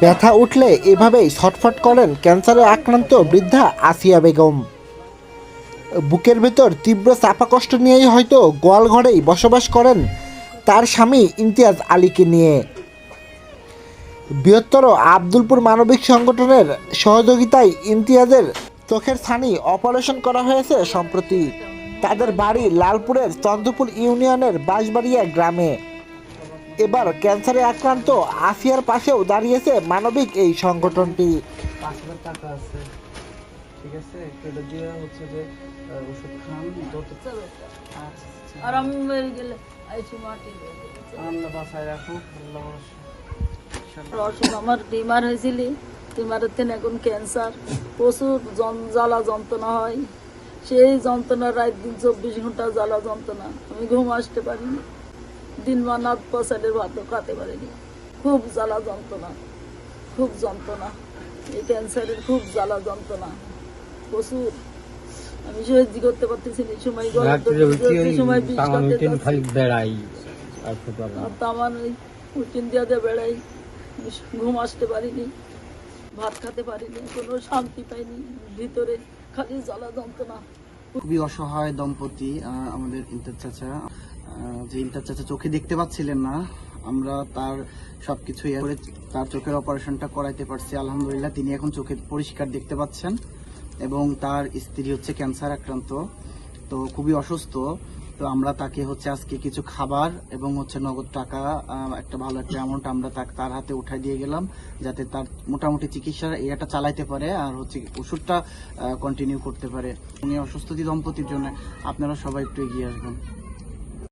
ব্যথা উঠলে এভাবেই ছটফট করেন ক্যান্সারে আক্রান্ত বৃদ্ধা আসিয়া বেগম। বুকের ভেতর তীব্র চাপা কষ্ট নিয়েই হয়তো গোয়াল ঘরেই বসবাস করেন তার স্বামী ইমতিয়াজ আলীকে নিয়ে। বৃহত্তর আব্দুলপুর মানবিক সংগঠনের সহযোগিতায় ইমতিয়াজের চোখের ছানি অপারেশন করা হয়েছে সম্প্রতি। তাদের বাড়ি লালপুরের চন্দ্রপুর ইউনিয়নের বাঁশবাড়িয়া গ্রামে। এবার ক্যান্সারে আক্রান্ত আসিয়ার পাশেও দাঁড়িয়েছে মানবিক এই সংগঠনটি। পাঁচ হাজার টাকা আছে। ঠিক আছে? দিয়ে হচ্ছে যে ওষুধ খান যত আর আমি মেরে গেলে আল্লাহ বাসায়। অসুখ আমার টিমার হয়েছিল টিমারের থেকে এখন ক্যান্সার। প্রচুর জ্বালা যন্ত্রণা হয়। সেই যন্ত্রণা রাত দিন চব্বিশ ঘণ্টা জ্বালা যন্ত্রণা। আমি ঘুম আসতে পারিনি। দিন মানাত পয়সাদের ভাতও খাতে পারিনি। খুব জ্বালা যন্ত্রণা খুব যন্ত্রণা। এই ক্যান্সারের খুব জ্বালা যন্ত্রণা। প্রচুর। আমি সহ্য করতে পারতেছি না। সময় সময় বেড়াই। তামান ওই উঠিন দিয়াতে বেড়াই। ঘুম আসতে পারিনি। ভাত খেতে পারিনি। কোনো শান্তি পাইনি। ভিতরে খালি জ্বালা যন্ত্রণা। খুবই অসহায় দম্পতি আমাদের ইন্টার চাচা। যে ইন্টার চাচা চোখে দেখতে পাচ্ছিলেন না, আমরা তার সবকিছু করে তার চোখের অপারেশনটা করাইতে পারছি। আলহামদুলিল্লাহ, তিনি এখন চোখে পরিষ্কার দেখতে পাচ্ছেন। এবং তার স্ত্রী হচ্ছে ক্যান্সার আক্রান্ত। তো খুবই অসুস্থ। তো আমরা তাকে হচ্ছে আজকে কিছু খাবার এবং হচ্ছে নগদ টাকা একটা ভালো একটা অ্যামাউন্ট আমরা তার হাতে উঠাই দিয়ে গেলাম যাতে তার মোটামুটি চিকিৎসার এটা চালাইতে পারে আর হচ্ছে ওষুধটা কন্টিনিউ করতে পারে। উনি অসুস্থতি দম্পতির জন্য আপনারা সবাই একটু এগিয়ে আসবেন।